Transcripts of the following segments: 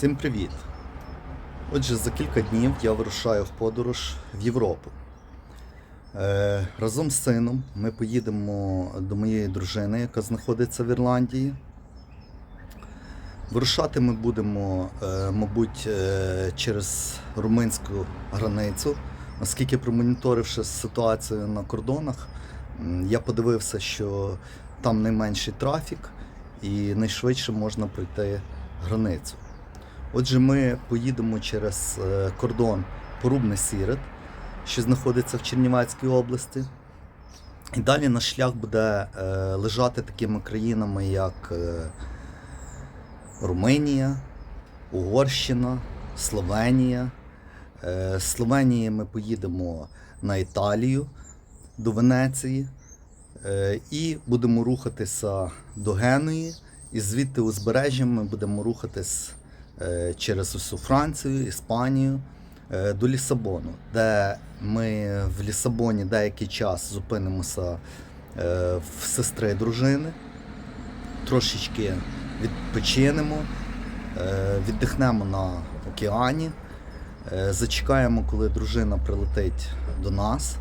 Всім привіт! Отже, за кілька днів я вирушаю в подорож в Європу. Е, разом з сином ми поїдемо до моєї дружини, яка знаходиться в Ірландії. Вирушати ми будемо, е, мабуть, е, через румунську границю, оскільки промоніторивши ситуацію на кордонах, я подивився, що там найменший трафік і найшвидше можна пройти границю. Отже, ми поїдемо через е, кордон Порубне Сірет, що знаходиться в Чернівецькій області. І далі наш шлях буде е, лежати такими країнами, як е, Румунія, Угорщина, Словенія. З Словенії ми поїдемо на Італію до Венеції і будемо рухатися до Генуї. І звідти узбережжям ми будемо рухатись через усю Францію, Іспанію е, до Лісабону, де ми в Лісабоні деякий час зупинимося е, в сестри дружини, трошечки відпочинемо, е, віддихнемо на океані, е, зачекаємо, коли дружина прилетить до нас,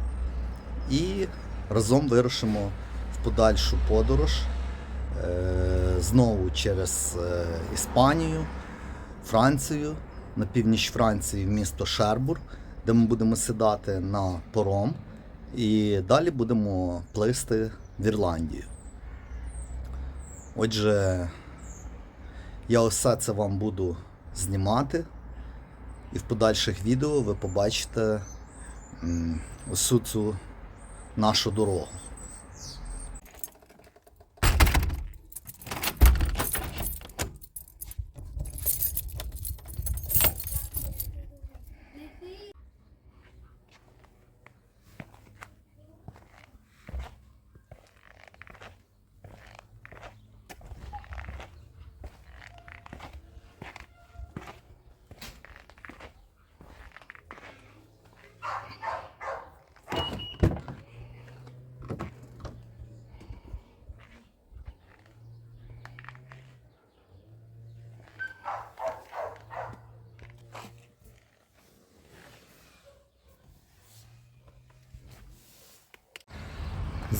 і разом вирушимо в подальшу подорож е, знову через е, Іспанію, Францію, на північ Франції в місто Шербур, де ми будемо сідати на пором, і далі будемо плисти в Ірландію. Отже, я все це вам буду знімати, і в подальших відео ви побачите усю цю нашу дорогу.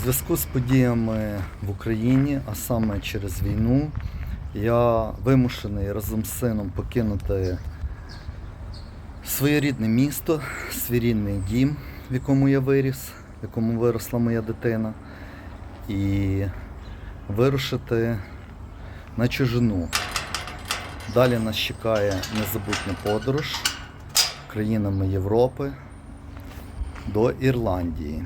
Зв'язку з подіями в Україні, а саме через війну, я вимушений разом з сином покинути своє рідне місто, свій рідний дім, в якому я виріс, в якому виросла моя дитина, і вирушити на чужину. Далі нас чекає незабутня подорож країнами Європи до Ірландії.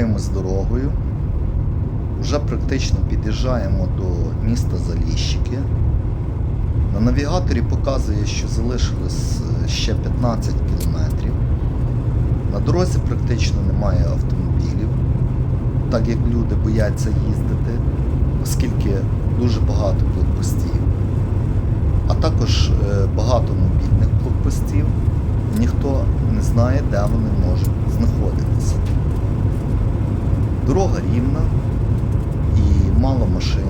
Рухаємось дорогою. Вже практично під'їжджаємо до міста Заліщики. На навігаторі показує, що залишилось е, ще 15 кілометрів. На дорозі практично немає автомобілів, так як люди бояться їздити, оскільки дуже багато блокпостів. А також е, багато мобільних блокпостів. Ніхто не знає, де вони можуть знаходитися. Дорога рівна і мало машин,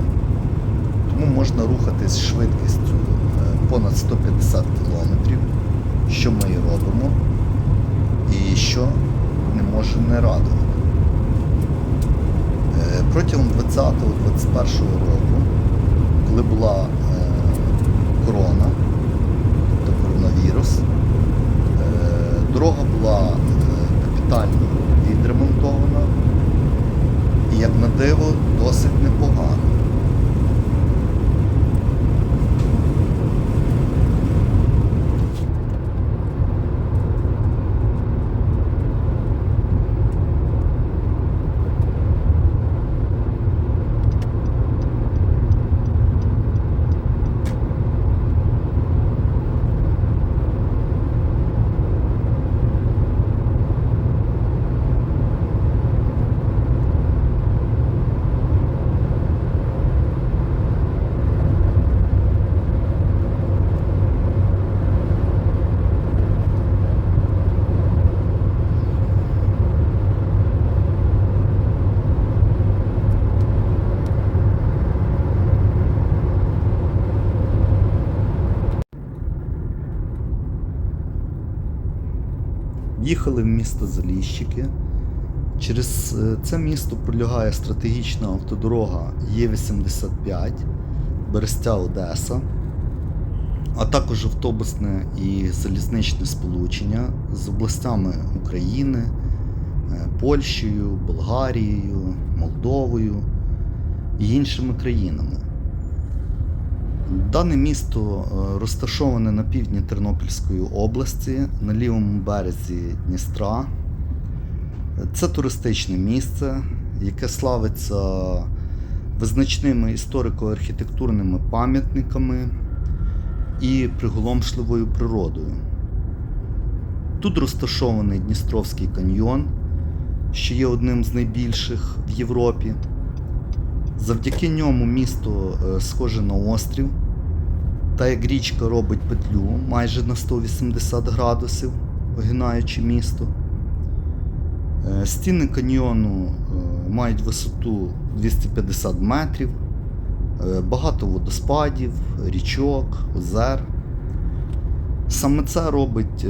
тому можна рухатись швидкістю е, понад 150 км, що ми і робимо, і що не може не радувати. Е, Протягом 20-21 року, коли була е, корона, тобто коронавірус, дорога була капітально відремонтована як на диво, досить непогано. Їхали в місто Заліщики. Через е, це місто пролягає стратегічна автодорога Є85 Берестя Одеса, а також автобусне і залізничне сполучення з областями України, е, Польщею, Болгарією, Молдовою і іншими країнами. Дане місто е, розташоване на півдні Тернопільської області, на лівому березі Дністра. Це туристичне місце, яке славиться визначними історико-архітектурними пам'ятниками і приголомшливою природою. Тут розташований Дністровський каньйон, що є одним з найбільших в Європі. Завдяки ньому місто е, схоже на острів, та як річка робить петлю майже на 180 градусів, огинаючи місто. Е, Стіни каньйону е, мають висоту 250 метрів, багато водоспадів, річок, озер. Саме це робить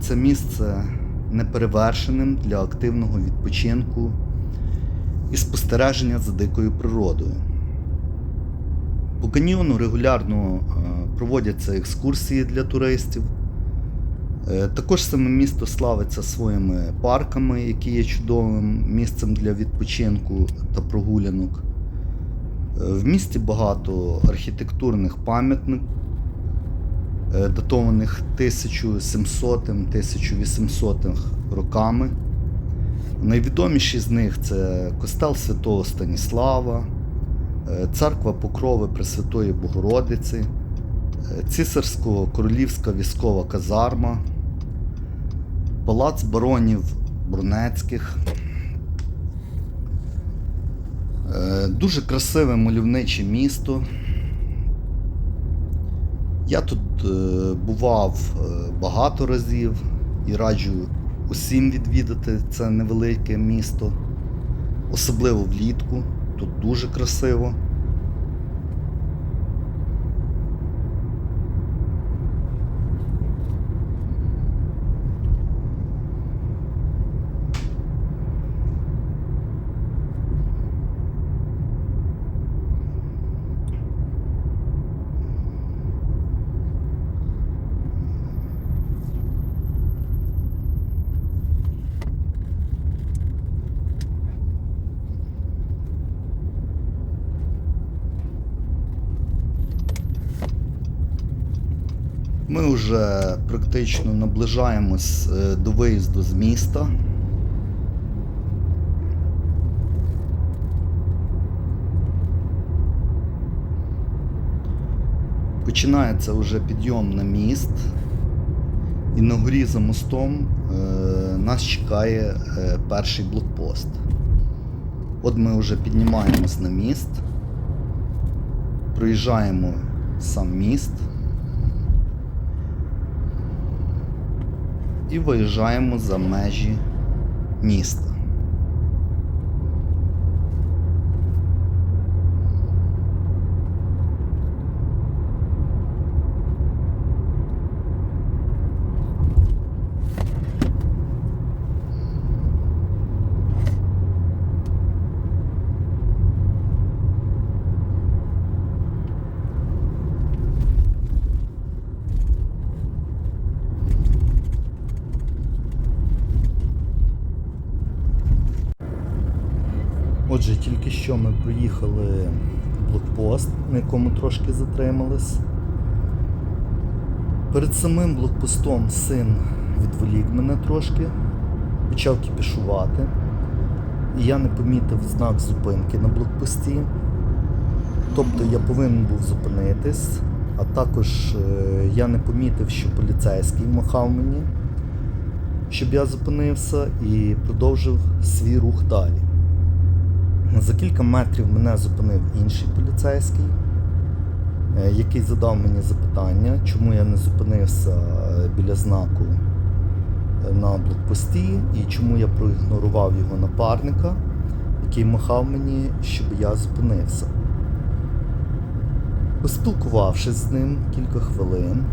це місце неперевершеним для активного відпочинку і спостереження за дикою природою. По каньйону регулярно е, проводяться екскурсії для туристів. Е, Також саме місто славиться своїми парками, які є чудовим місцем для відпочинку та прогулянок. Е, В місті багато архітектурних пам'ятник, датованих 1700-1800 роками. Найвідоміші з них це костел Святого Станіслава, е, церква Покрови Пресвятої Богородиці, е, цісарсько-королівська військова казарма, палац баронів Брунецьких. Е, Дуже красиве мальовниче місто. Я тут бував багато разів і раджу усім відвідати це невелике місто, особливо влітку. Тут дуже красиво. вже практично наближаємось е, до виїзду з міста. Починається вже підйом на міст, і на горі за мостом е, нас чекає е, перший блокпост. От ми вже піднімаємось на міст, проїжджаємо сам міст. І виїжджаємо за межі міста. Отже, тільки що ми проїхали блокпост, на якому трошки затримались. Перед самим блокпостом син відволік мене трошки, почав кіпішувати. І я не помітив знак зупинки на блокпості. Тобто я повинен був зупинитись, а також е, я не помітив, що поліцейський махав мені, щоб я зупинився і продовжив свій рух далі. За кілька метрів мене зупинив інший поліцейський, е, який задав мені запитання, чому я не зупинився е, біля знаку е, на блокпості і чому я проігнорував його напарника, який махав мені, щоб я зупинився. Поспілкувавшись з ним кілька хвилин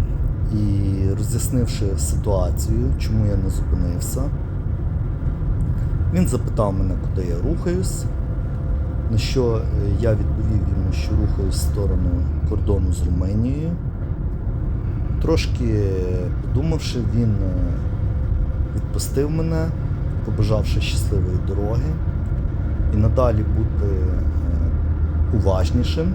і роз'яснивши ситуацію, чому я не зупинився, він запитав мене, куди я рухаюсь. На що е, я відповів йому, що рухаюсь в сторону кордону з Румунією. Трошки подумавши, він е, відпустив мене, побажавши щасливої дороги і надалі бути е, уважнішим.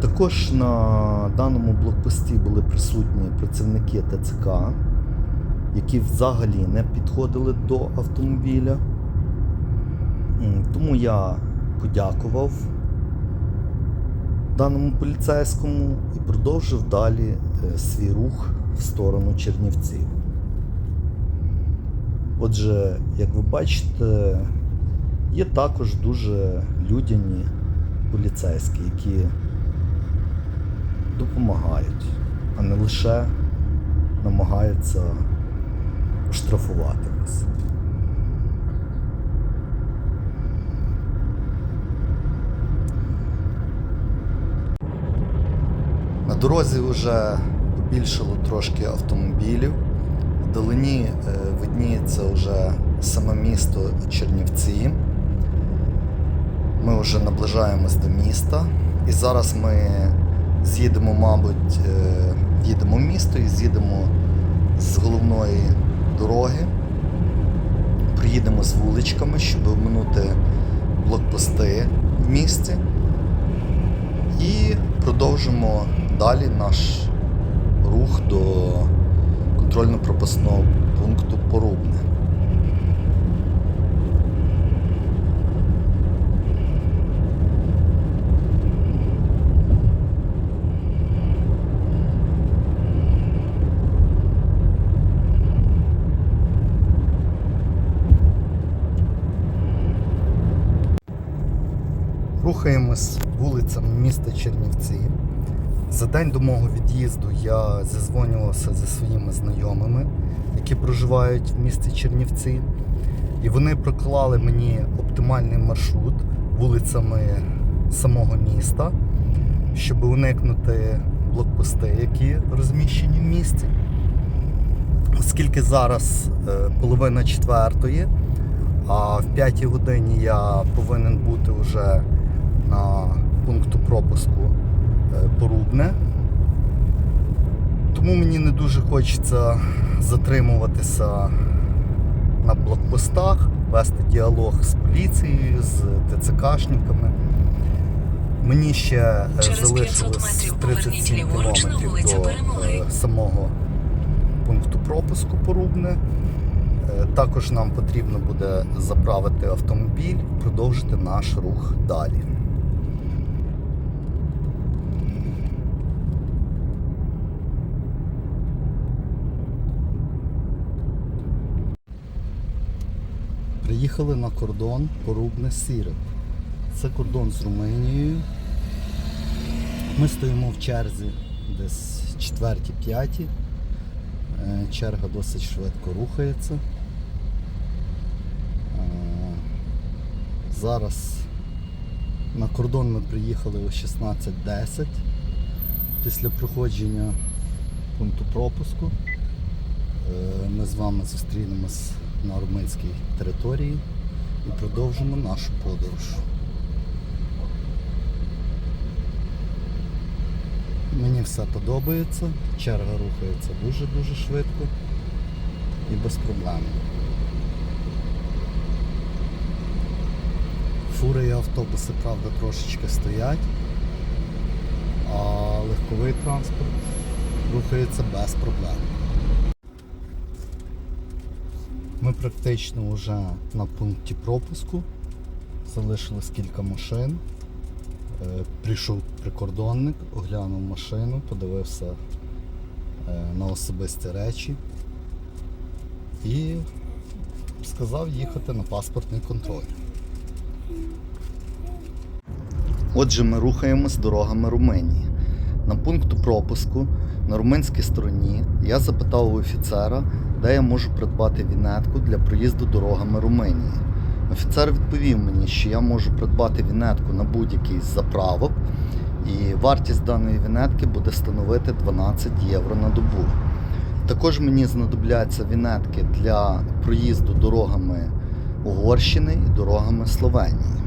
Також на даному блокпості були присутні працівники ТЦК, які взагалі не підходили до автомобіля. Тому я подякував даному поліцейському і продовжив далі е, свій рух в сторону Чернівців. Отже, як ви бачите, є також дуже людяні поліцейські, які допомагають, а не лише намагаються штрафувати вас. Дорозі вже побільшало трошки автомобілів. Вдалині е, видніється вже саме місто Чернівці. Ми вже наближаємось до міста. І зараз ми з'їдемо, мабуть, е, в'їдемо в місто і з'їдемо з головної дороги. Приїдемо з вуличками, щоб оминути блокпости в місті. І продовжимо далі наш рух до контрольно-пропускного пункту Порубне. Рухаємось вулицями міста Чернівці. За день до мого від'їзду я зізвонювався зі своїми знайомими, які проживають в місті Чернівці. І вони проклали мені оптимальний маршрут вулицями самого міста, щоб уникнути блокпости, які розміщені в місті. Оскільки зараз е, половина четвертої, а в п'ятій годині я повинен бути вже на пункту пропуску Порубне. Тому мені не дуже хочеться затримуватися на блокпостах, вести діалог з поліцією, з ТЦКшниками. Мені ще е, Через 500 залишилось метрів поверніть 37 на кілометрів до Перемоги. е, самого пункту пропуску Порубне. Е, Також нам потрібно буде заправити автомобіль і продовжити наш рух далі. Приїхали на кордон порубне сіре. Це кордон з Румунією. Ми стоїмо в черзі десь четверті-п'яті. Е, Черга досить швидко рухається. Е, Зараз на кордон ми приїхали о 16.10 після проходження пункту пропуску. Е, Ми з вами зустрінемось на румунській території і продовжимо нашу подорож. Мені все подобається, черга рухається дуже-дуже швидко і без проблем. Фури і автобуси, правда, трошечки стоять, а легковий транспорт рухається без проблем. Ми практично вже на пункті пропуску. Залишилось кілька машин. Е, Прийшов прикордонник, оглянув машину, подивився е, на особисті речі і сказав їхати на паспортний контроль. Отже, ми рухаємось дорогами Румунії. На пункту пропуску на румунській стороні я запитав у офіцера, де я можу придбати вінетку для проїзду дорогами Румунії. Офіцер відповів мені, що я можу придбати вінетку на будь-який з заправок, і вартість даної вінетки буде становити 12 євро на добу. Також мені знадобляться вінетки для проїзду дорогами Угорщини і дорогами Словенії.